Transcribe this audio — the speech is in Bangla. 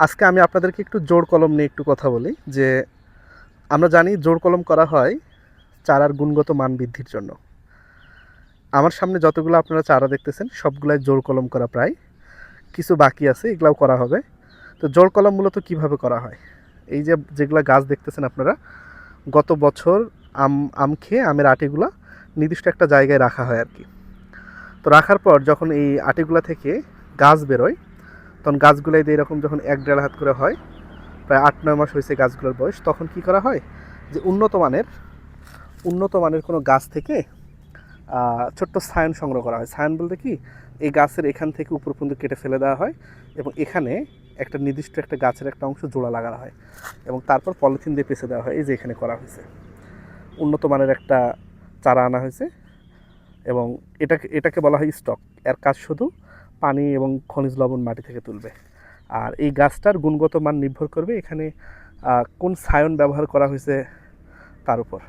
আজকে আমি আপনাদেরকে একটু জোর কলম নিয়ে একটু কথা বলি, যে আমরা জানি জোর কলম করা হয় চারার গুণগত মান বৃদ্ধির জন্য। আমার সামনে যতগুলো আপনারা চারা দেখতেছেন, সবগুলাই জোর কলম করা প্রায়। কিছু বাকি আছে, এগুলাও করা হবে। তো জোর কলম মূলত কীভাবে করা হয়? এই যে যেগুলো গাছ দেখতেছেন আপনারা, গত বছর আম আম খেয়ে আমের আটিগুলা নির্দিষ্ট একটা জায়গায় রাখা হয় আর কি। তো রাখার পর যখন এই আটিগুলা থেকে গাছ বেরোয় তখন গাছগুলাই দিয়ে এরকম যখন এক দেড় হাত করে হয়, প্রায় আট, নয় মাস হয়েছে গাছগুলোর বয়স, তখন কি করা হয় যে উন্নত মানের উন্নত মানের কোনো গাছ থেকে ছোট্ট সায়ন সংগ্রহ করা হয়। সায়ন বলতে কি? এই গাছের এখান থেকে উপর পর্যন্ত কেটে ফেলে দেওয়া হয় এবং এখানে একটা নির্দিষ্ট একটা গাছের একটা অংশ জোড়া লাগানো হয় এবং তারপর পলিথিন দিয়ে পেঁচে দেওয়া হয়, এই যে এখানে করা হয়েছে। উন্নত মানের একটা চারা আনা হয়েছে এবং এটাকে এটাকে বলা হয় স্টক। এর কাজ শুধু পানি এবং খনিজ লবণ মাটি থেকে তুলবে। আর এই গাছটার গুণগত মান নির্ভর করবে এখানে কোন সায়ন ব্যবহার করা হয়েছে তার উপর।